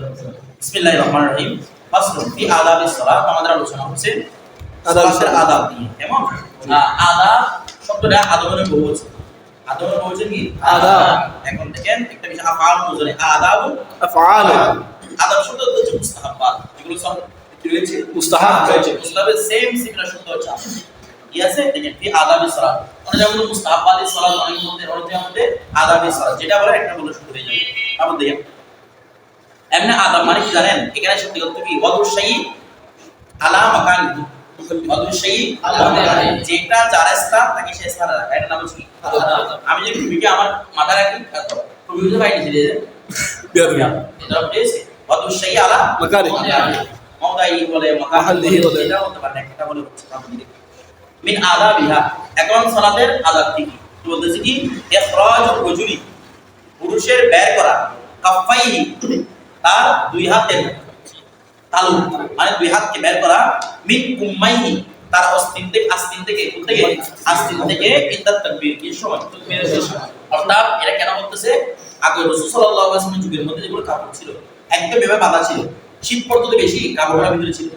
বিসমিল্লাহির রহমানির রহিম ফাসলুন ফি আদাবিস সালাত আমাদের আলোচনা হচ্ছে সালাতের আদাব নিয়ে কেমন? আদাব শব্দটা আদবের বহুবচন আদবের বহুবচন কি? আদাব। এখন দেখেন একটা বিষয় আফআল বুঝলে আদাব। আফআল। আদাব শব্দ হচ্ছে মুস্তাহাব্বাত। যেগুলো সব রয়েছে? মুস্তাহাব রয়েছে। মুস্তাহাবের সেম সিমিলার শব্দ হচ্ছে আদাব। আছে? দেখেন ফি আদাবিস সালাত আমরা যেমন মুস্তাহাব্বাতিস সালাত অনেক মধ্যে অনেকের মধ্যে আদাবিস সালাত। যেটা বলে একটা বলে শুরু হয়ে যাবে। দেখেন এমনি আদাব মানে কি জানেন? এখানে সত্যি অর্থ কি? ওয়াদুশাই আলা মাকান। যেটা যার স্থান তাকে সে স্থানে রাখা। এটা নাম কি? আমি যদি আমার মাথায় রাখি এত। টুপি বুঝে পাই নিচে দিয়ে বিয়াদবি। এটা বুঝেছে ওয়াদুশাই আলা মাকানি। মাওদাই বলে বলে। এটা হতে পারে একটা বলে। মিন আদাবিহা এখন সালাতের আদাব কি বলতেছে কি? ইখরাজ রাজুলি। পুরুষের বের করা। কাফাইহি তার দুই হাতের তালু মানে দুই হাতকে বের করা মিন কুম্মাইহি তার অস্তিন থেকে আস্তিন থেকে কোথা থেকে আস্তিন থেকে ইদ্দাত তাকবীর কি সময়? তাকবীরের শেষ। অর্থাৎ এটা কেন বলতেছে? আগে রাসূল সাল্লাল্লাহু আলাইহি ওয়াসাল্লামের যুগের মধ্যে যেগুলো কাপড় ছিল একদম এভাবে বাঁধা ছিল। শীত পড়তো তো বেশি কাপড়টা ভিতরে ছিল।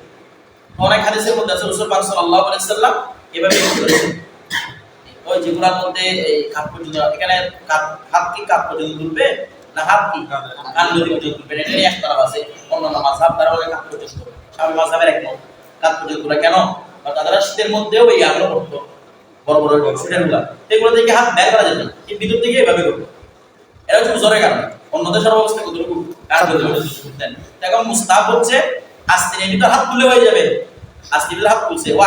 অনেক হাদিসের মধ্যে আছে রাসূল পাক সাল্লাল্লাহু আলাইহি সাল্লাম এভাবে করেছেন ওই যেগুলোর মধ্যে এই কাপ পর্যন্ত এখানে হাত কি কাপ পর্যন্ত তুলবে না হাত কি কান নদী পর্যন্ত তুলবে এটা নিয়ে একতরফ আছে অন্যান্য মাঝহাব তারা বলে কাপ পর্যন্ত স্বামী মাঝহাবের একমত কাপ পর্যন্ত কেন? তারা শীতের মধ্যেও এই আগ্রহ করতো বড় বড় সুইটারগুলো এগুলো থেকে হাত বের করা যেত না। এই ভিতর থেকে এভাবে করতো এটা হচ্ছে জ্বরের কারণে। অন্য দেশের অবস্থা কতটুকু? কাজ করতে পারতেন এখন মুস্তাহাব হচ্ছে আস্তে নিয়ে ভিতর হাত তুলে হয়ে যাবে। আস্তে ভিতর হাত তুলছে। ও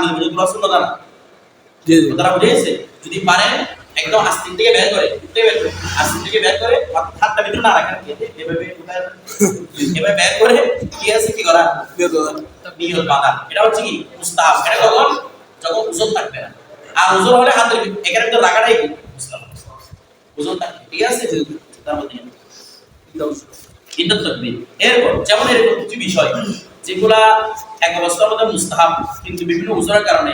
নদী পর্যন্ত শূন্য বুঝে যদি পারেন একদম আস্তিন থেকে বের করে থেকে বের করে আস্তিন থেকে বের করে হাতটা ভিতরে না রাখেন এভাবে এভাবে বের করে কি আছে কি করা। নিয়ত বাঁধা। এটা হচ্ছে কি? মুস্তাহাব। এটা কখন? যখন ওজন থাকবে না। আর ওজন হলে হাতের এখানে ভিতরে রাখাটাই কি? ওজন থাকবে। ঠিক আছে? তার মধ্যে ইন্দাত তাকবীর। এরপর যেমন এরকম কিছু বিষয় যেগুলা এক অবস্থার মধ্যে মুস্তাহাব কিন্তু বিভিন্ন উজরের কারণে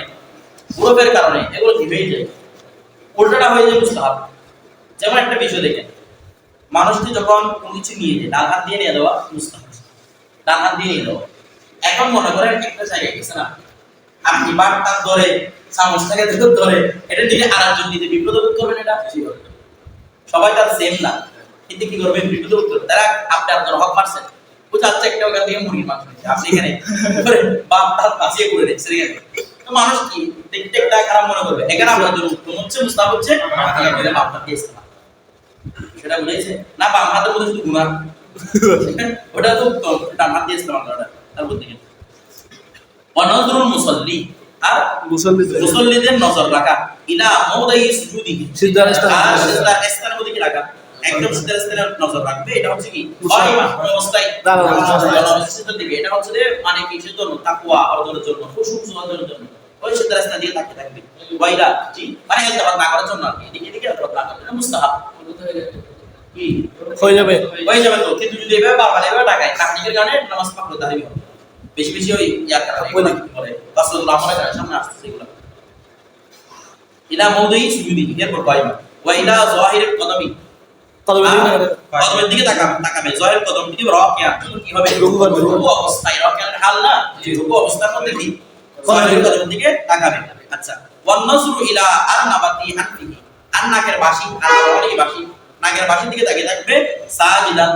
গ্রুপের কারণে এগুলো কি হয়ে যায়। উল্টাটা হয়ে যায় মুস্তাহাব যেমন একটা বিষয় দেখেন, মানুষটি যখন কোনো কিছু নিয়ে যায়, ডান হাত দিয়ে নিয়ে দেওয়া মুস্তাহাব ডান হাত দিয়ে নিয়ে দেওয়া এখন মনে করেন একটা জায়গায় গেছে না আপনি বারটা ধরে চামচটাকে ধরে ধরে, এটা নিয়ে আরেকজন দিতে বিব্রত বোধ করবেন এটা? সবাই তার সেম না। কিন্তু কি করবেন? বিদ্যুৎ উত্তর তারা আপনি আপনার হক মারছেন। ও যাচ্ছে একটা ওখান থেকে মুরগির মাংস আপনি এখানে বাপ তার পাশিয়ে করে আছে? তো মানুষ কি? খারাপ মনে করবে। এখানে জন্য উত্তম হচ্ছে মুস্তাব হচ্ছে আপনাকে বলে ইসলাম সেটা বুঝেছে? না বাম মধ্যে শুধু গুণা ওটা তো উত্তম ডান হাত ইসলাম আমরা তারপর অনজরুল মুসল্লি আর মুসল্লিদের। নজর রাখা। ইলা মওদাই সুজুদি। সিজদার স্থান। সিজদার স্থানের রাখা? একদম সিজদার স্থানে নজর রাখবে। এটা হচ্ছে কি। কাইমা অবস্থায়। দাঁড়ানো অবস্থায়। দিকে এটা হচ্ছে মানে কি? সেজন্য জন্য তাকওয়া অর্জনের জন্য খুশু জন্য। ওই স্থান দিয়ে তাকিয়ে থাকবে। ওয়াইলা জি মানে ইলতিফাত না করার জন্য আর কি। এদিকে এদিকে ইলতিফাত না করার জন্য মুস্তাহাব। কি? হয়ে যাবে। হয়ে যাবে তো। কিন্তু যদি এভাবে বারবার এভাবে টাকায় তাকনিকের কারণে নামাজ পাক করতে হবে বেশি বেশি ওই ইয়া করা বলি। বলে। রাসূলুল্লাহ আমাদের সামনে আসছে এগুলো। ইলা মওদুই সুজুদি এরপর কয়মা? ওয়া ইলা যাহিরিল কদমি দিকে। কদমের দিকে তাকাবে তাকাবে। যাহির কদম দিকে রাকিয়া কি হবে রুকু অবস্থায়। রাকিয়ার হাল না? যে রুকু অবস্থার মধ্যে কি? দিকে তাকাবে আচ্ছা ওয়ান নাজরু ইলা আরনাবাতি আনফিহি। আন্নাকের বাসি আন্নাকের বাসি নাকের বাসির দিকে তাকিয়ে থাকবে সাজিদান।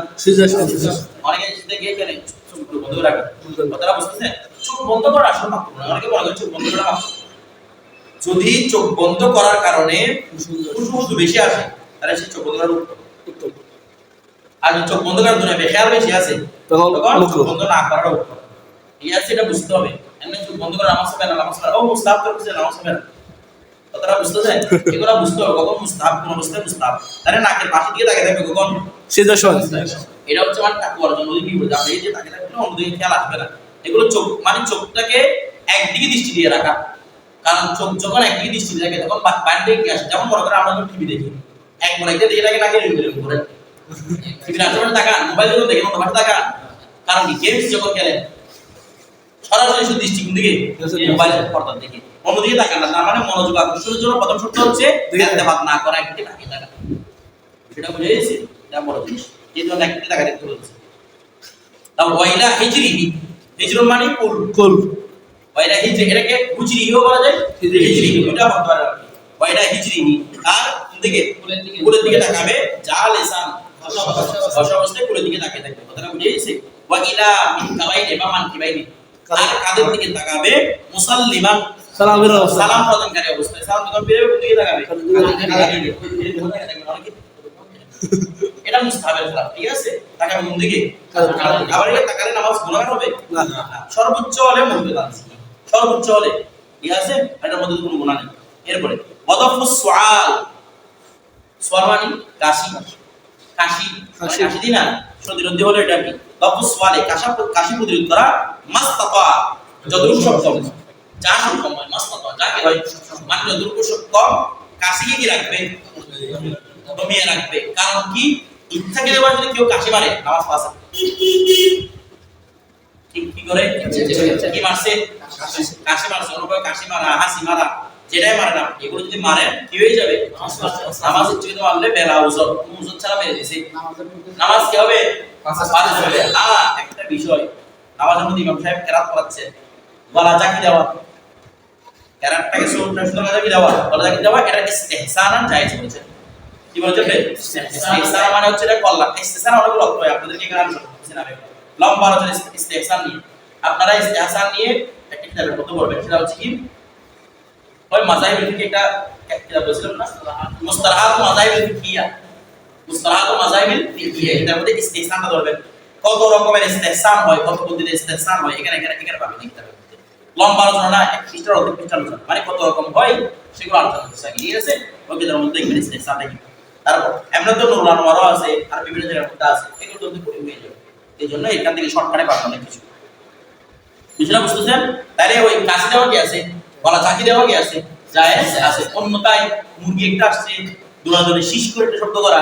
অনেকে দেখে এখানে চোখ বন্ধ করে রাখে কথাটা বুঝতেছেন? চোখ বন্ধ করা আসল মাত্র অনেকে চোখ বন্ধ করা মাত্র যদি চোখ বন্ধ করার কারণে বেশি আসে তাহলে সে চোখ বন্ধ করার উত্তম। আর যদি চোখ বন্ধ করার জন্য বেখেয়াল বেশি আছে তখন বন্ধ না করার উত্তম। এই আছে এটা বুঝতে হবে। এমনি চোখ বন্ধ করে নামাজ হবে না নামাজ হবে ও মুস্তাহাব করতেছে নামাজ হবে না। কথাটা বুঝতেছেন এগুলো বুঝতে হবে। কখন মুস্তাহাব কোন অবস্থায় মুস্তাহাব? তাহলে নাকের পাশে দিয়ে তাকে থাকবে কখন? সিজদার স্থান। এটা হচ্ছে মানে তাকুয়ার জন্য ওই কি আপনি যে তাকে থাকবে অন্যদিকে খেয়াল আসবে না। এগুলো চোখ মানে চোখটাকে একদিকে দৃষ্টি দিয়ে রাখা। কারণ চোখ যখন একদিকে দৃষ্টি দিয়ে তখন বাইরে কি আসে? যেমন মনে করেন আমরা যখন টিভি দেখি এক মনে একটা দিকে থাকে নাকি এরকম করে টিভি তাকান মোবাইল যখন অন্য পাশে তাকান। কারণ গেমস যখন খেলেন সরাসরি শুধু দৃষ্টি কোন দিকে মোবাইল পর্দার দিকে অন্যদিকে তাকান না তার মানে মনোযোগ আকর্ষণের জন্য প্রথম শর্ত হচ্ছে ইত্তেফাক না করা একদিকে তাকিয়ে থাকা সেটা বুঝে গেছে? এটা বড় জিনিস। এই জন্য একদিকে তাকা দেখতে বলছে। তারপর ওয়াইলা হিজরিহি হিজরুন মানে কুল। কুল। ওয়াইলা হিজরি এটাকে হুজরিহিও বলা যায়। হিজরি। দুটা বলতে ওয়াইলা হিজরিহি আর দিকে কুলের দিকে তাকাবে যা লিসান ভাষা অবস্থায় কুলের দিকে তাকিয়ে থাকবে কথাটা বুঝে গেছে? ওয়াইলা মিন কাবাইনি বা মান কিবাইনি আর কাদের দিকে তাকাবে? মুসাল্লিমান। সালামের সালাম প্রদানকারী অবস্থায়। সালাম যখন বেরোবে কোন দিকে তাকাবে? এটা মুস্তাহাবের খেলাফ ঠিক আছে? তাকাবে কোন দিকে? আবার এটা তাকালে নামাজ গুনাহ হবে? না। সর্বোচ্চ হলে মধ্যে দাঁড়াচ্ছে সর্বোচ্চ হলে ঠিক আছে? এটার মধ্যে কোনো গুনাহ নেই। এরপরে ওয়াদাফু সুআল সুআল মানে কাশি। কাশি। মানে কাশি। কাশি দিনা সদিরদ্ধ হলো এটা কি? ওয়াদাফু সুআলে কাশা কাশি প্রতিরোধ করা মাস্তাতা যতটুকু সক্ষম যা সক্ষম হয় মাস্তাতা যা কি হয় মানে যতটুকু সক্ষম কাশিকে কি রাখবে? দমিয়ে রাখবে। কারণ কি? ইচ্ছাকে দেওয়ার যদি কেউ কাশি মারে নামাজ পাস ঠিক কি করে? কি মারছে? কাশি মারছে। অনুভব কাশি মারা হাসি মারা। যেটাই মারে না এগুলো যদি মারেন কি হয়ে যাবে? নামাজ ইচ্ছাকৃত মারলে বেলা উজর উজর ছাড়া বেড়ে দিছে নামাজ কি হবে? হ্যাঁ একটা বিষয়। নামাজের মধ্যে ইমাম সাহেব কেরাত পড়াচ্ছে। গলা চাকি দেওয়া কেরাতটাকে সুন্দর সুন্দর চাকি দেওয়া গলা চাকি দেওয়া এটা ইস্তেহসানান জায়েজ কি বলেছেন ইস্তেহসান মানে হচ্ছে এটা ইস্তেহসান অনেক অর্থ হয় আপনাদেরকে এখানে আমি না লম্বা আলোচনা ইস্তেহসান নিয়ে। আপনারা ইস্তেহসান নিয়ে একটা কিতাবের পড়বেন। সেটা হচ্ছে কি? ওই মাজাহিবের থেকে একটা কিতাব বলছিলাম না? মুস্তালাহাত মাজাহিবের ফিকিয়া মুস্তালাহাত মাজাহিবের ফিকিয়া এটার মধ্যে ইস্তেহসানটা ধরবেন। কত রকমের ইস্তেহসান হয়, কত পদ্ধতিতে ইস্তেহসান হয়, এখানে এখানে এখানে পাবেন এই কিতাবের লম্বা আলোচনা না, এক পৃষ্ঠার অর্ধেক পৃষ্ঠা আলোচনা মানে কত রকম হয়, সেগুলো আলোচনা করছে ঠিক আছে ওই কিতাবের মধ্যে এখানে ইস্তেহসানটা কি তারপর এমনি তো নুরুল আনোয়ারও আছে, আর বিভিন্ন জায়গার মধ্যে আছে, এগুলো তো পড়ে হয়ে যাবে। এই জন্য এখান থেকে শর্টকাটে পাবেন অনেক কিছু। বিষয়টা বুঝতেছেন? তাহলে ওই দেওয়া কি আছে? গলা চাকি দেওয়া কি আছে জায়েজ আছে অন্যতায় মুরগি একটা আসছে দৌড়াদৌড়ি শীষ করে একটা শব্দ করা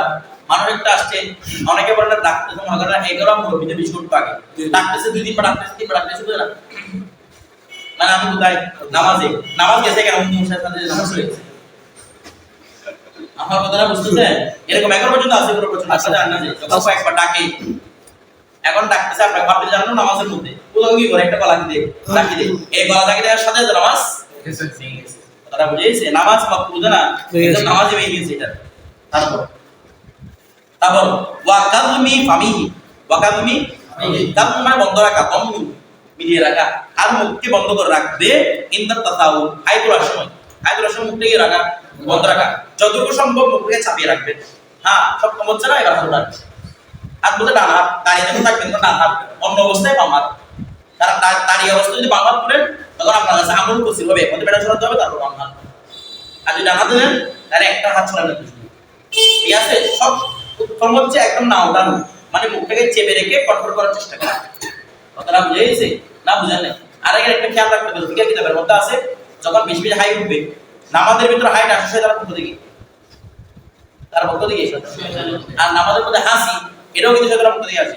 মানুষ একটা আসছে অনেকে বলে না ডাকতেছে মনে করেন এগারো মুরব্বীতে বেশি করতে আগে ডাকতেছে দুই দিন পর ডাকতেছে তিন পর ডাকতেছে বুঝে না। মানে আমি কোথায়? নামাজে। নামাজ গেছে কেন? নামাজ হয়ে গেছে। আমার কথাটা বুঝতেছেন এরকম এগারো পর্যন্ত আছে এগারো পর্যন্ত আসলে জান না যে যখন একবার ডাকে এখন ডাকতেছে আপনাকে ভাবতে জানো নামাজের মধ্যে। কোথাও কি করে? একটা গলা দিয়ে। ডাকি দে এই গলা ডাকি দেওয়ার সাথে নামাজ কথাটা বুঝেছে নামাজ মাত্র না একদম নামাজে হয়ে গেছে এটা। তারপর? তারপর ওয়াকাদমি ফামিহি ওয়াকাদমি কাদম মানে বন্ধ রাখা দম মিলিয়ে রাখা। আর মুখকে বন্ধ করে রাখবে ইন্দার তাতাউ হাই তোলার সময় হাই তোলার সময় মুখটাকে রাখা বন্ধ রাখা। যতটুকু সম্ভব মুখকে চাপিয়ে রাখবেন হ্যাঁ সব কম হচ্ছে না এবার হাত রাখবে হাত বলতে ডান হাত দাঁড়িয়ে যখন থাকবেন ডান হাত। অন্য অবস্থায় বাম হাত। দা- দাঁড়িয়ে অবস্থায় যদি বাম হাত করেন তখন আপনার কাছে আমল হবে হবে, তারপর আর যদি ডান তাহলে একটা হাত ছড়ানো ঠিক সব উত্তম হচ্ছে একদম না ওঠানো মানে মুখটাকে চেপে রেখে করার চেষ্টা করা। কথাটা বুঝে গেছে? না বুঝেন আর এখানে একটা খেয়াল রাখতে হবে কিতাবের মধ্যে আছে, যখন বেশি বেশি হাই উঠবে, নামাজের ভিতরে হাইট আসে তার পক্ষ থেকে। তার থেকে? আর নামাজের মধ্যে হাসি, এটাও কিন্তু সেটার পক্ষ থেকে আসে।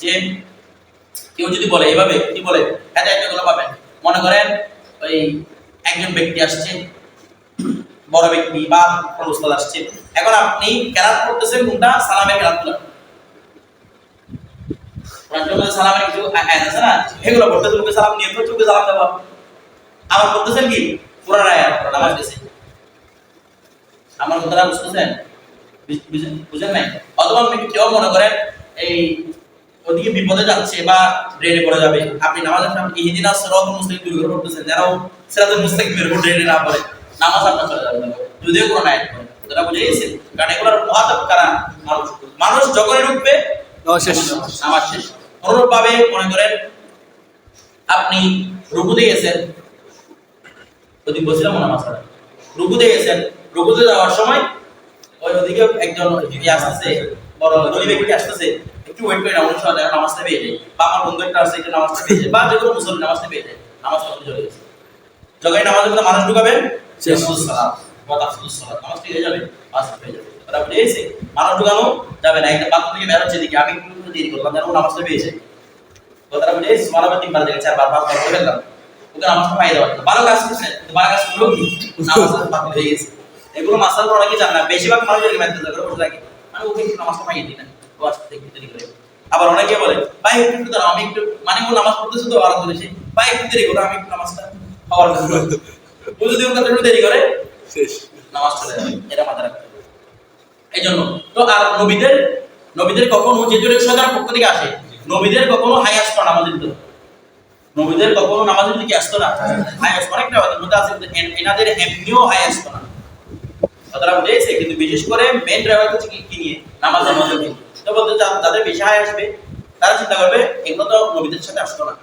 যে কেউ যদি বলে এভাবে কি বলে হ্যাঁ এগুলো পাবেন। মনে করেন ওই একজন ব্যক্তি আসছে, বড় ব্যক্তি বা কোনো উস্তাদ আসছে। এখন আপনি কেরাত করতেছেন কোনটা? সালামের কেরাত সালামের কিছু আছে না? সালাম নিয়ে চোখে সালাম করতেছেন কি? আমার কথাটা বুঝতেছেন বুঝেন নাই? অথবা আপনি কেউ মনে করেন, এই ওদিকে বিপদে যাচ্ছে বা ড্রেনে পড়ে যাবে। আপনি নামাজের সামনে ইহিদিনা সিরাতুল মুস্তাকিম দূর করে পড়তেছেন? যারাও সিরাতুল মুস্তাকিমের উপর ড্রেনে না পড়ে নামাজ আপনার চলে যাবে। যদিও কোনো নাই তোরা বুঝে গেছেন? কারণ এগুলোর মহাতব কারণ মানুষ। মানুষ যখনই ঢুকবে নামাজ শেষ। নামাজ। শেষ। অনুরূপ ভাবে মনে করেন আপনি রুকুতে গেছেন ওদিক বলছিলাম নামাজ পড়া রুকুতে গেছেন রুকুতে যাওয়ার সময় ওই ওদিকে একজন ইয়ে আসতেছে বড় ধনী ব্যক্তি আসতেছে একটু ওয়েট করে না অনেক সময় দেখা নামাজটা পেয়ে যায় বা আমার বন্ধু একটা আছে একটু নামাজটা পেয়ে যায় বা যে কোনো মুসলিম নামাজটা পেয়ে যায় নামাজ চলে গেছে। যখন নামাজের মধ্যে মানুষ ঢুকাবে? সালাত বা নামাজ হয়ে যাবে পাঁচ হয়ে যাবে। পেয়েছে মানুষ ঢুকানো যাবে না একটা বাথরুম থেকে বের হচ্ছে দেখি আমি দেরি করলাম যেন নামাজটা পেয়েছে তো তিনবার দেখে চারবার পাঁচবার করে ফেললাম। ওকে নামাজটা পাই দেওয়া ভালো কাজ করছে ভালো কাজ করল কি? নামাজটা বাতিল হয়ে গেছে। এগুলো অনেকে জানে না বেশিরভাগ মানুষ এরকম করে থাকে মানে ওকে নামাজটা পাইয়ে দিই না? দেরি করে। আবার অনেকে বলে ভাই একটু দাঁড়াও আমি একটু মানে ও নামাজ পড়তেছে তো আরাম করেছে ভাই একটু দেরি করো আমি একটু নামাজটা খাওয়ার জন্য। ও যদি ওর কাছে দেরি করে শেষ। নামাজ চলে যাবে। এটা মাথায় রাখতে হবে। এই জন্য তো আর নবীদের নবীদের কখনো যেহেতু সরকার পক্ষ থেকে আসে নবীদের কখনো হাই আসতো না আমাদের ভিতরে। নবীদের কখনো নামাজের দিকে আসতো না? হাই আসতো। অনেকটা মধ্যে আছে এনাদের এমনিও হাই আসতো না। তারা বুঝেছে কিন্তু বিশেষ করে মেন ড্রাইভার হচ্ছে কি নিয়ে? নামাজের মধ্যে তো বলতে যাদের হাই আসবে তারা চিন্তা করবে এগুলো তো নবীদের সাথে আসতো না।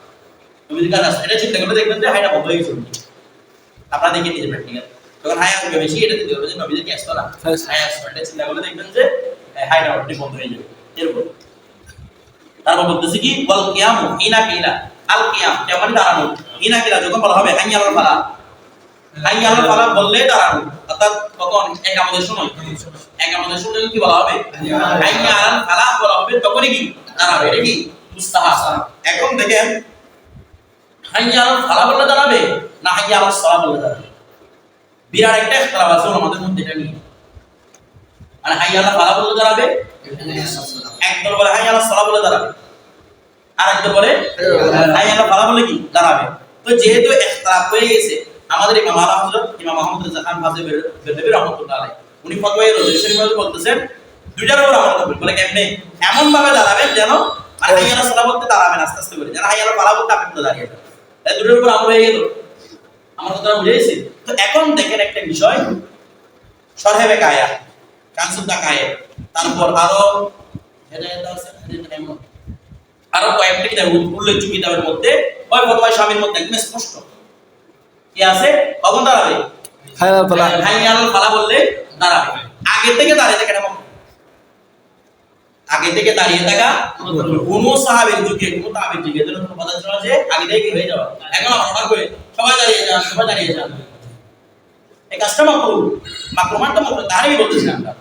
নবীদের কাছে আসতো এটা চিন্তা করলে দেখবেন যে হাইটা বন্ধ হয়ে গেছে। আপনারা দেখে নিজে প্র্যাকটিক্যাল যখন হাই আসবে বেশি এটা চিন্তা করবে যে নবীদের কি আসতো না? হ্যাঁ। হাই আসতো এটা চিন্তা করলে দেখবেন যে হাইটা বন্ধ হয়ে যাবে। এরপর তারপর বলতেছে কি ওয়াল কিয়াম হিনা কিলা আল কিয়াম কেমন দাঁড়ানো। হিনা কিলা যখন বলা হবে ফালা ফালা বললে দাঁড়ানো। অর্থাৎ সময়। সময় কি বলা হবে? বলা হবে। তখনই কি? দাঁড়াবে। এটা কি? এখন দেখেন বললে দাঁড়াবে না বললে দাঁড়াবে? বিরাট একটা আছে আমাদের মধ্যে, এটা নিয়ে। বললে দাঁড়াবে? একদল বলে বলে দাঁড়াবে। বলে বলে কি? দাঁড়াবে। তো যেহেতু হয়ে গেছে আমাদের ইমাম আলা হযরত ইমাম মুহাম্মদ রেজা খান ফাজে বেরবেরি রাহমাতুল্লাহ আলাইহি উনি ফতোয়া রোজার শরীফ বলতেছেন দুইটার উপর আমল করবেন। বলে কেমনে? এমন ভাবে দাঁড়াবেন যেন মানে হাই আল্লাহ সালা বলতে দাঁড়াবেন আস্তে আস্তে করে। যেন হাই আল্লাহ ফালা বলতে আপনি তো দাঁড়িয়ে যাবেন তাই দুটোর উপর আমল হয়ে গেল। আমার কথা বুঝেছি তো এখন দেখেন একটা বিষয়। সরহেবে কায়া কানসুদ্দা কায়া তারপর আরও এমন। আরও কয়েকটা কিতাব উল্লেখযোগ্য কিতাবের মধ্যে ওই ফতোয়া স্বামীর মধ্যে একদম স্পষ্ট। কি আছে? কখন দাঁড়াবে? হায়াল পালা। হাই ফালা বললে দাঁড়াবে। আগে থেকে দাঁড়িয়ে থাকে এটা আগে থেকে দাঁড়িয়ে থাকা কোন সাহাবের যুগে কোন তাবের যুগে। এদের কোনো কথা ছিল যে আগে থেকে হয়ে যাওয়া এখন হঠাৎ করে সবাই দাঁড়িয়ে যান সবাই দাঁড়িয়ে যান। এই কাজটা মাকরু মাকরুমানটা মাকরু তারই বলতেছি আমরা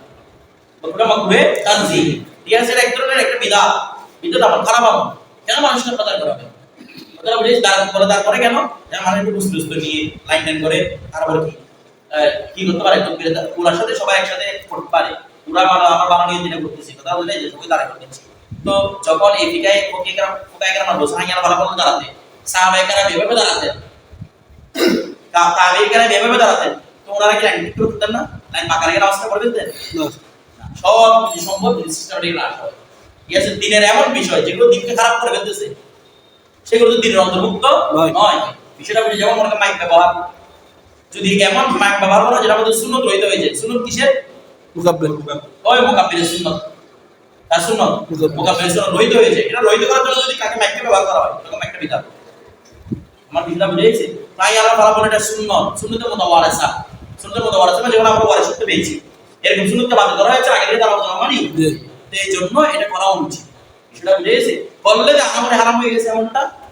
ওটা মাকরুহে তানজিহ ঠিক আছে এটা এক ধরনের একটা বিদআত বিদআত আমার খারাপ আমল। কেন মানুষকে প্রচার করা হবে ওটা বলে দাঁড় করে দাঁড় করে কেন যেন একটু বুঝতে বুঝতে নিয়ে লাইন লাইন করে কি? কি করতে পারে? পুরার সাথে সবাই একসাথে করতে পারে। মানে আমার যেটা করতেছি, কথা বলে যে সবাই তো যখন এই ফিকায় হাঙ্গিয়া ভালো ভালো দাঁড়াতে এভাবে দাঁড়াতেন তো ওনারা কি লাইন করে না? লাইন পাকা রেখে করে দিতেন সব কিছু সম্ভব সিস্টেমেটিক হয়। ঠিক আছে? দিনের এমন বিষয়, যেগুলো দিনকে খারাপ করে ফেলতেছে। সেগুলো দিনের অন্তর্ভুক্ত নয়। বিষয়টা বুঝে যেমন মনে মাইক ব্যবহার। যদি এমন মাইক ব্যবহার করা যেটা আমাদের সুন্নত রইতে হয়েছে। সুন্নত কিসের? মুকাব্বিল। ওই সুন্নত। তার সুন্নত? সুন্নত হয়েছে। এটা রইতে করার জন্য যদি কাকে ব্যবহার করা হয় তখন মাইকটা বিধান। আমার বিধান বুঝেছে তাই আল্লাহ তাআলা বলে এটা সুন্নত। সুন্নতের মতো ওয়ারেসা সুন্নতের মতো ওয়ারেসা মানে যেমন আমরা পেয়েছি। এরকম সুন্নতকে বাতিল করা হয়েছে আগে থেকে তারা মানি এই জন্য এটা করা উচিত। সেটা বুঝেছে বললে যে আমার হারাম হয়ে গেছে এমনটা?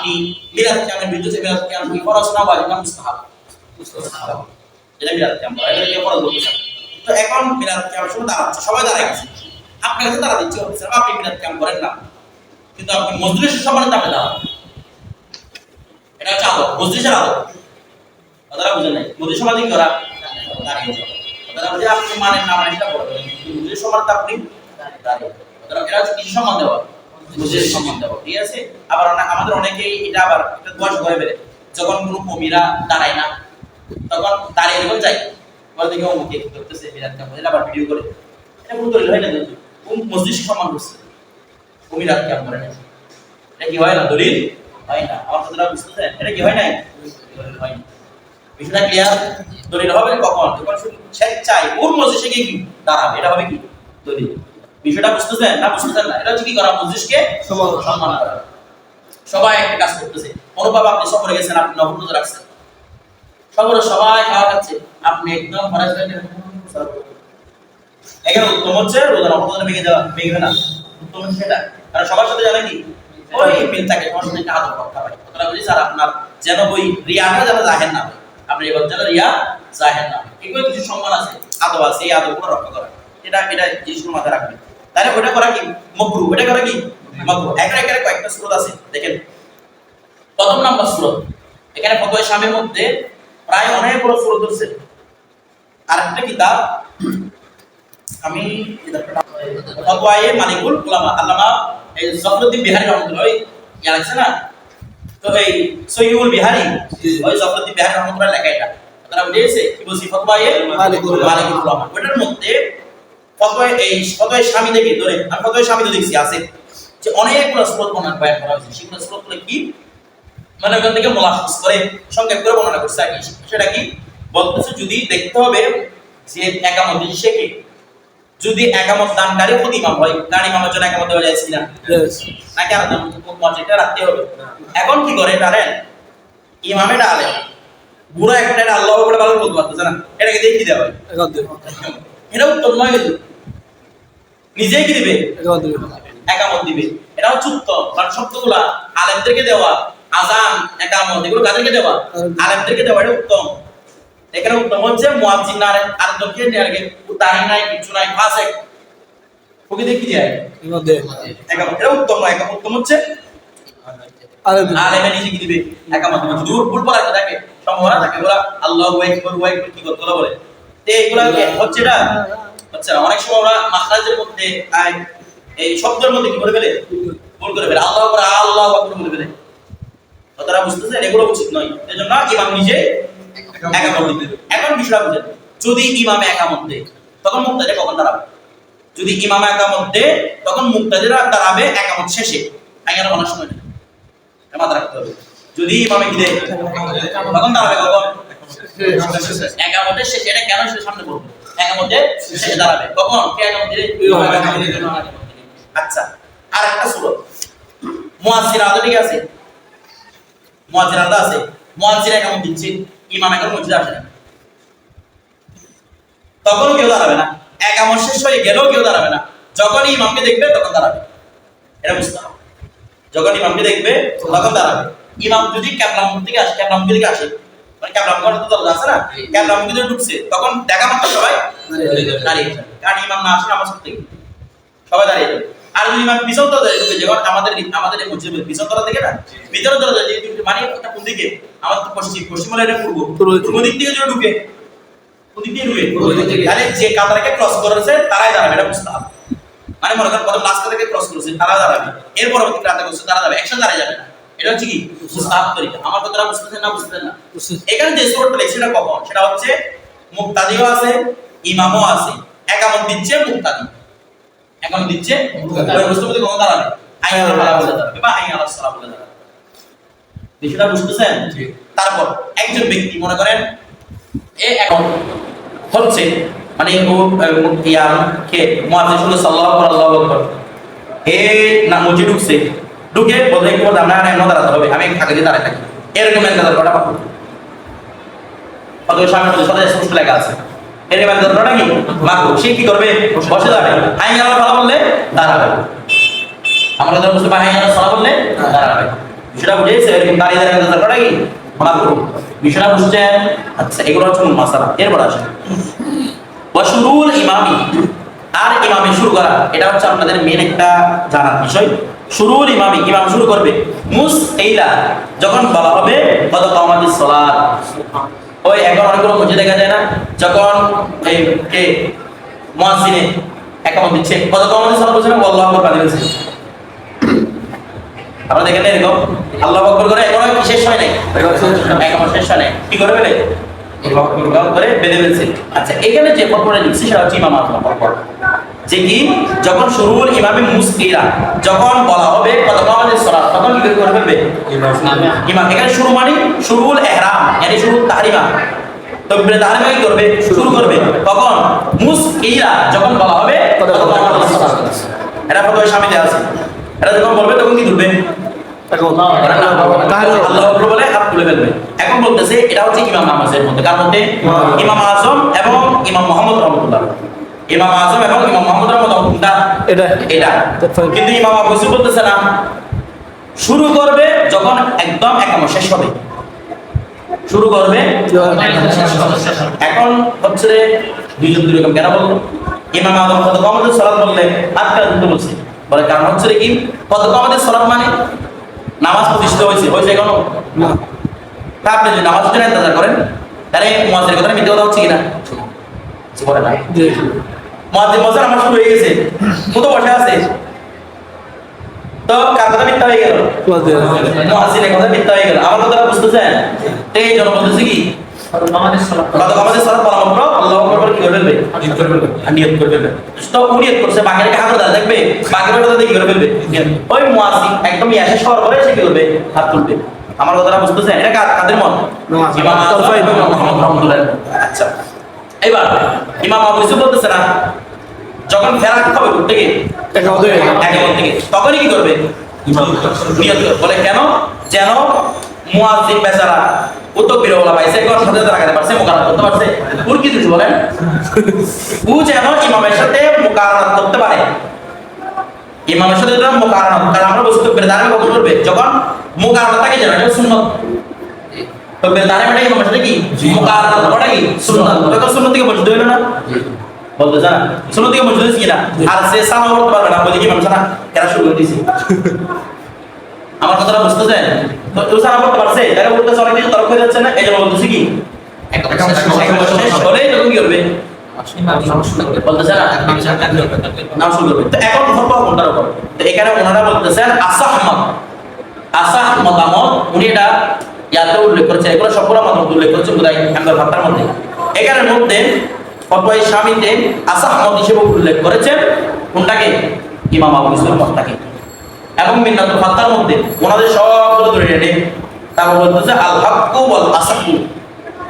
আপনি মিলাদ কিয়ামের বিরুদ্ধে মিলাদ কিয়াম কি ফরজ? না ওয়াজিব না মুস্তাহাব। এটা মিলাদ কিয়াম এটা কি ফরজ বলতেছেন তো এখন মিলাদ কিয়ামের সময় দাঁড়াচ্ছে সবাই দাঁড়ায় গেছে। আপনার কাছে দাঁড়াতে ইচ্ছে হচ্ছে না, আপনি মিলাদ কিয়াম করেন না। কিন্তু আপনি মজলিসের সমানে দাঁড়াতে দাঁড়ান। এটা হচ্ছে আদব মজলিসের আদব। কথাটা বুঝে নাই? মজলিস সমাজে কি করা দাঁড়িয়ে কথাটা বুঝে আপনি মানেন না মানেন সেটা মজলিস সমানে তো আপনি দাঁড়িয়ে কথাটা এরা হচ্ছে কিছু সম্মান দেওয়া। মজলিস সম্মান দেওয়া ঠিক আছে? আবার আমাদের অনেকেই এটা আবার একটা যখন কোনো কমিরা দাঁড়ায় না, তখন দাঁড়িয়ে যখন যাই বলে দেখি করতেছে, বিরাট আবার ভিডিও করে। এটা কোনো দলিল হয় না কিন্তু, কোন মসজিদ সম্মান করছে? কমিরা কাম করে না? এটা কি হয় না দলিল? হয় না। আমার কথাটা বুঝতেছেন এটা কি হয় নাই হয় না। বিষয়টা ক্লিয়ার দলিল হবে কখন? যখন শুধু স্বেচ্ছায় ওর মজলিসে গিয়ে কি দাঁড়াবে? এটা হবে কি? দলিল। বিষয়টা বুঝতেছেন না বুঝতেছেন না? এটা হচ্ছে কি করা? মজলিসকে সম্মান। করা। সবাই একটা কাজ করতেছে। অনুভব আপনি সফরে গেছেন, আপনি নবরোজা রাখছেন। সফরে সবাই খাওয়া খাচ্ছে। আপনি একদম ফরাজ এখানে উত্তম হচ্ছে রোজা নবরোজা ভেঙে যাওয়া ভেঙে না। উত্তম হচ্ছে সেটা। কারণ সবার সাথে জানে কি? ওই মিল থাকে, সবার সাথে একটা আদর করতে হয় কথা বলি, স্যার, আপনার যেন ওই রিয়াটা যেন জাহের না আপনি এবার যেন রিয়া জাহের না এগুলো কিছু সম্মান আছে, আদব আছে, এই আদবগুলো রক্ষা করা। এটা এটা জিনিসগুলো মাথায় রাখবেন। তাহলে ওটা করা কি? মকরু। ওটা করা কি? মকরু। একের একের কয়েকটা সুরত আছে। দেখেন। প্রথম নাম্বার সুরত। এখানে ফতোয়া স্বামীর মধ্যে প্রায় অনেকগুলো সুরত ধরছে। আরেকটা কিতাব। আমি ফতোয়ায়ে মালিকুল উলামা আল্লামা, এই জফরুদ্দিন বিহারী রহমতুল্লাহ ইয়া লাগছে না? তো এই সৈয়ুল বিহারী, ওই জফরুদ্দিন বিহারী রহমতুল্লাহ লেখা এটা। তারা বুঝেছে কি বলছি? ফতোয়ায়ে। মালিকুল উলামা। ওটার মধ্যে ফতোয়া এই ফতোয়া স্বামী থেকে ধরে আমি ফতোয়া স্বামী তো দেখছি আছে। যে অনেকগুলো স্রোত বর্ণনা বয়ান করা হয়েছে। সেগুলো স্রোতগুলো কি? মানে ওখান থেকে মোলাফিস করে সংক্ষেপ করে বর্ণনা করছে আর সেটা কি? বলতেছে যদি দেখতে হবে যে একামত শেখে যদি একামত দানকারী প্রতি ইমাম হয় দান ইমামের জন্য একামত দেওয়া যায় কিনা Yes. নাকি আর মসজিদটা রাখতে হবে? এখন কি করে জানেন? ইমামে ডালে বুড়া একটা আল্লাহ করে ভালো বলতে পারতেছে না। এটাকে কি দেওয়া হয়। এটা উত্তম নয় কিন্তু। নিজেই কি দিবে। একামত দিবে। এটা হচ্ছে উত্তম। কারণ শব্দগুলা আলেমদেরকে দেওয়া আজান একামত এগুলো কাদেরকে দেওয়া? আলেমদেরকে দেওয়া এটা উত্তম। এখানে উত্তম হচ্ছে মুয়াজ্জিন না আরেকজনকে নিয়ে আগে তারি নাই কিছু নাই ফাসেক ওকে দেখি দিয়ে? একামত। এটা উত্তম নয় একামত উত্তম হচ্ছে আরে। আলেমে নিজে কি দিবে? একামত যদি ভুল পড়া থাকে সম্ভাবনা থাকে। ওরা আল্লাহ আকবার ওয়া কি করতে বলে? কি হচ্ছে এটা? হচ্ছে অনেক সময় ওরা মাখরাজের মধ্যে এই শব্দের মধ্যে কি করে ফেলে? ভুল করে ফেলে। আল্লাহ আকবার আল্লাহ আকবার বলে ফেলে। কথাটা বুঝতেছেন? এগুলো উচিত নয়। এজন্য ইমাম নিজে একামত এখন বিষয়টা বুঝেন। যদি ইমামে একামত দেয় তখন মুক্তাদিরা কখন দাঁড়াবে? যদি ইমাম একামত দেয় তখন মুক্তাদিরা দাঁড়াবে একামত শেষে। আইনের অনেক সময় মাথা রাখতে হবে। যদি ইমামে কি দেয় তখন দাঁড়াবে কখন? একামতের শেষে। এটা কেন সে সামনে বলব একামতের শেষে দাঁড়াবে। কখন? কে একামত দিলে ইমাম একামত দিলে। ইমাম একামত দিলে। আচ্ছা আর একটা সুরত। মুয়াজ্জির আদা ঠিক আছে? মুয়াজ্জির আদা আছে? মুয়াজ্জির একামত দিচ্ছে ইমাম এখন মসজিদে আসে না। তখন কেউ দাঁড়াবে না। একামত শেষ হয়ে গেলেও কেউ দাঁড়াবে না। যখন ইমামকে দেখবে তখন দাঁড়াবে। এটা বুঝতে হবে। যখন ইমামকে দেখবে তখন দাঁড়াবে। ইমাম যদি ক্যাবলাম থেকে আসে ক্যাবলাম দিকে আসে ক্যাবলাম ঘর তো দরজা আছে না? ক্যাবলাম ভিতরে ঢুকছে। তখন দেখা মাত্র সবাই দাঁড়িয়ে যাবে কারণ ইমাম না আসলে আমার সব সবাই দাঁড়িয়ে যাবে আর যদি ইমাম পিছন তলা ঢুকে যখন আমাদের আমাদের মসজিদের পিছন তলা থেকে না? ভিতরে দরজা যে মানে একটা কোন দিকে? আমাদের পশ্চিম এটা পূর্ব। পূর্ব দিক। থেকে যদি ঢুকে। কোন দিক দিয়ে ঢুকে? পূর্ব দিক থেকে। তাহলে যে কাতারকে ক্রস করেছে তারাই দাঁড়াবে এটা বুঝতে হবে। মানে মনে করেন প্রথম লাস্ট থেকে ক্রস করেছে তারা দাঁড়াবে। এর পরবর্তী কাতার করছে তারা দাঁড়াবে। একসাথে দাঁড়ায় যাবে না। এটা হচ্ছে কি? মুস্তাহাব তরিকা। আমার কথাটা বুঝতেছেন না বুঝতেছেন না? এখানে যে সুরটা লেখছে সেটা কখন? সেটা হচ্ছে মুক্তাদিও আছে ইমামও আছে। একামত দিচ্ছে মুক্তাদি। একামত দিচ্ছে মুক্তাদি। ওই মুসলিমদের কখন দাঁড়াবে? আইন আল্লাহ বলে দাঁড়াবে। বা আইন আল্লাহ সাল্লাহ বলে দাঁড়াবে। বিষয়টা বুঝতেছেন? জি। তারপর একজন ব্যক্তি মনে করেন এ এখন হচ্ছে মানে ও আহ, কে? মুয়াজ্জিন সাল্লাল্লাহু আলাইহি আকবার এ না মসজিদ ঢুকছে। ঢুকে বলে কি বলতে আমরা এমন দাঁড়াতে হবে, আমি ফাঁকা দিয়ে দাঁড়ায় থাকি। এরকম একটা দরকারটা পাবো। অথবা সামনে মধ্যে সদাই স্পষ্ট লেখা আছে। এর মানে দরকারটা কি? সে কি করবে? বসে ভালো বললে দাঁড়াবে। আমরা সালা বললে দাঁড়াবে। বুঝেছে? এরকম দাঁড়িয়ে দাঁড়িয়ে দরকারটা কি? বিষয়টা বুঝছেন? আচ্ছা এগুলো হচ্ছে মাসালা। এরপর আসে ওয়াশুরুল ইমামি। আর ইমামি শুরু করা। এটা হচ্ছে আপনাদের মেন একটা জানার বিষয়। শুরুল ইমামি, ইমাম শুরু করবে। মুস এইলা, যখন বলা হবে, কত কামাতিস সালাত? ওই এখন অনেকগুলো মসজিদ দেখা যায় না? যখন এই কে, মুয়াজ্জিনে একামত দিচ্ছে, কত কামাতিস সালাত বলছে না? আল্লাহু আকবার বানিয়ে দিয়েছে। আমরা দেখেন এরকম? আল্লাহু আকবার করে এখন শেষ হয় নাই। একামত শেষ হয় নাই। কি করে ফেলে করে বেঁধে ফেলছে। আচ্ছা এখানে যে ফটোটা লিখছি সেটা হচ্ছে ইমাম ফটো যে কি? যখন শুরুল ইমামে মুসকিরা যখন বলা হবে তখন কি করে ফেলবে? ইমাম। এখানে শুরু মানে শুরুল ইহরাম মানে শুরুল তাহরিমা। তকবীরে তাহরিমা কি করবে? শুরু করবে। কখন? মুসকিরা যখন বলা হবে এটা ফতোয়া সামিলে আছে। এটা যখন বলবে তখন কি তুলবে বলে হাত তুলে ফেলবে। এখন বলতেছে এটা হচ্ছে ইমাম নামাজের মধ্যে। কার মধ্যে? ইমাম আজম এবং ইমাম মোহাম্মদ রহমতুল্লাহ। ইমাম আজম এবং ইমাম মোহাম্মদ রহমতুল্লাহ কোনটা এটা। এটা। কিন্তু ইমাম আবু ইউসুফ বলতেছে না শুরু করবে যখন একদম একাম শেষ হবে। শুরু করবে এখন হচ্ছে দুইজন দুই রকম কেন বলল? ইমাম আদম কত আমাদের সলাৎ বললে আজকাল দুটো বলছে। বলে কারণ হচ্ছে কি? কত আমাদের সলাৎ মানে? নামাজ প্রতিষ্ঠিত হয়েছে। হয়েছে এখনও না। তা আপনি যদি নামাজ জন্য ইন্তজার করেন তাহলে মহাজের কথা মিথ্যে কথা হচ্ছে কিনা? না বছর আমার শুরু হয়ে গেছে। কত বসে আছে? তো কার কথা মিথ্যা হয়ে গেল? মহাজিনের কথা মিথ্যা হয়ে গেল। আমার কথাটা বুঝতেছেন? এই জন্য বলতেছি কি? আমাদের সালাত বলা আল্লাহ আকবার কি করে নিয়ত করে তো নিয়ত করছে বাকিরা কি হাত দেখবে। কথা করে ফেলবে? ওই মুয়াসি একদম ইয়াসে সর করে সে কি করবে? হাত তুলবে। আমার কথাটা বুঝতেছেন? এটা কাদের মত। আচ্ছা। এবার ইমাম আবু ইউসুফ বলতেছে না যখন ফেরাক হবে ঘুর থেকে এখন থেকে তখনই কি করবে? নিয়ত বলে কেন? যেন মুয়াজ্জিন বেচারা ও তো বিরবলা পাইছে কোন সাথে লাগাতে পারছে মোকারাত করতে পারছে। ওর কি দোষ বলেন? ও যেন ইমামের সাথে মোকারাত করতে পারে। ইমামের সাথে যেন মোকারাত কারণ আমরা বলছি তো বেদারে কখন করবে? যখন মোকারাত থাকে যেন এটা সুন্নত। তো বেদারে মানে ইমামের সাথে কি মোকারাত করা কি সুন্নত। তখন সুন্নত থেকে বলতে হইল না? বলতে জানা শুনো থেকে বুঝতে দিচ্ছি না? আর সে সামা করতে পারবে না। বলে কি মানুষ না এরা শুরু করে দিয়েছে? আমার কথাটা বুঝতে চাই তো কেউ সামা করতে পারছে? তারা বলতেছে অনেক কিছু তর্ক হয়ে যাচ্ছে না? এই জন্য বলতেছি কি? শেষ হলেই কি করবে? বলতেছে না? নাম শুরু করবে। তো এখন ওনারা বলতেছেন আসাহ মতামত উনি এটা ইয়াতে উল্লেখ করেছেন এগুলো সবগুলো মতামত উল্লেখ করেছে বোধহয় আমাদের ভাতার মধ্যে। এখানের মধ্যে ফতোয়াই স্বামীতে আসাহ মত হিসেবে উল্লেখ করেছেন, কোনটাকে? ইমাম আবু ইসলাম মতটাকে এবং মিন্নাতুল ফাত্তার মধ্যে ওনাদের সবগুলো ধরে নেন তারপর বলতেছে আল হাক্কু ওয়াল আসাহু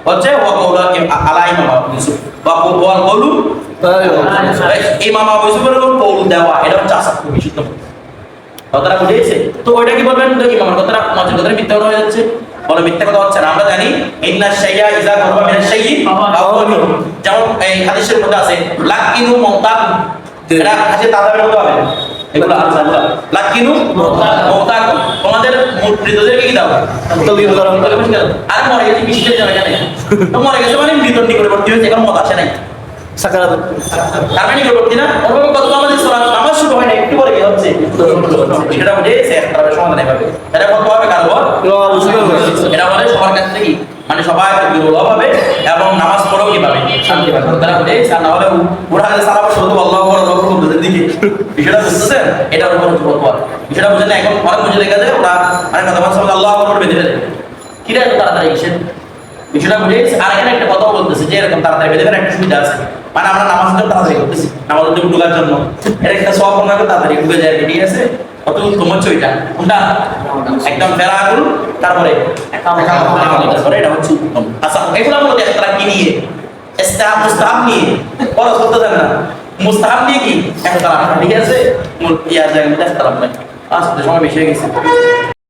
হচ্ছে, ওয়া কওলা আলা ইমাম আবু ইউসুফ। বা ওয়াল কওলু ইমাম আবু ইউসুফের কৌল দেওয়া, এটা হচ্ছে আসাহু বিশুদ্ধ কথাটা বুঝেছে তো ওইটা কি বলবেন? ইমামের কথাটা? মাঝে কথাটা মিথ্যা হয়ে যাচ্ছে। বলে মিথ্যা কথা হচ্ছে না। আমরা জানি ইন্না শাইয়া ইজা করবা মিনাশ শাইয়ি ফাহুয়া যেমন এই হাদিসের মধ্যে আছে লাকিনু এটা আছে তাদাবের মধ্যে হবে। এগুলো লাকিনু তোমাদের মৃতদেরকে কি দাও করা? আর মরে গেছে জায়গা জানে তো মরে গেছে মানে মৃত নিকটবর্তী হয়েছে এখন মত আসে নাই। সাকারাত। তার মানে নিকটবর্তী না? ওরকম কত আমাদের নামাজ শুরু হয় না একটু পরে কি হচ্ছে? সেটা বুঝে একটা সমাধান এটা কত হবে সুফিয়ান বলে সবার কাছ থেকে মানে সবাই বিরল হবে এবং নামাজ পড়েও কীভাবে? শান্তি পাবে। তারা বুঝে আর না হলে ওরা সারা বছর আল্লাহ বড় বড় করবে দিকে বিষয়টা বুঝতেছেন? এটার উপর হচ্ছে ফতোয়া বিষয়টা বুঝে না এখন অনেক বুঝে দেখা যায় ওরা আরে কথা বলছে, আল্লাহ বড় বেঁধে দেয় কি রে তাড়াতাড়ি কিসের? বিষয়টা বুঝে আর এখানে একটা কথা বলতেছে যে এরকম তাড়াতাড়ি বেঁধে একটা সুবিধা আছে। মানে আমরা নামাজটা তাড়াতাড়ি করতেছি। নামাজ উঠে ঢুকার জন্য। এর একটা সব আমরা তাড়াতাড়ি ঢুকে যায় ঠিক আছে? কত উত্তম হচ্ছে কোনটা একদম ফেরা আগুন তারপরে তারপরে এটা হচ্ছে উত্তম আচ্ছা এগুলো কি নিয়ে? ইস্তাহাব মুস্তাহাব নিয়ে? পড়া করতে না। মুস্তাহাব নিয়ে কি? তারা ঠিক আছে? ইয়া জায়গায় মধ্যে তারা সময় বেশি হয়ে গেছে।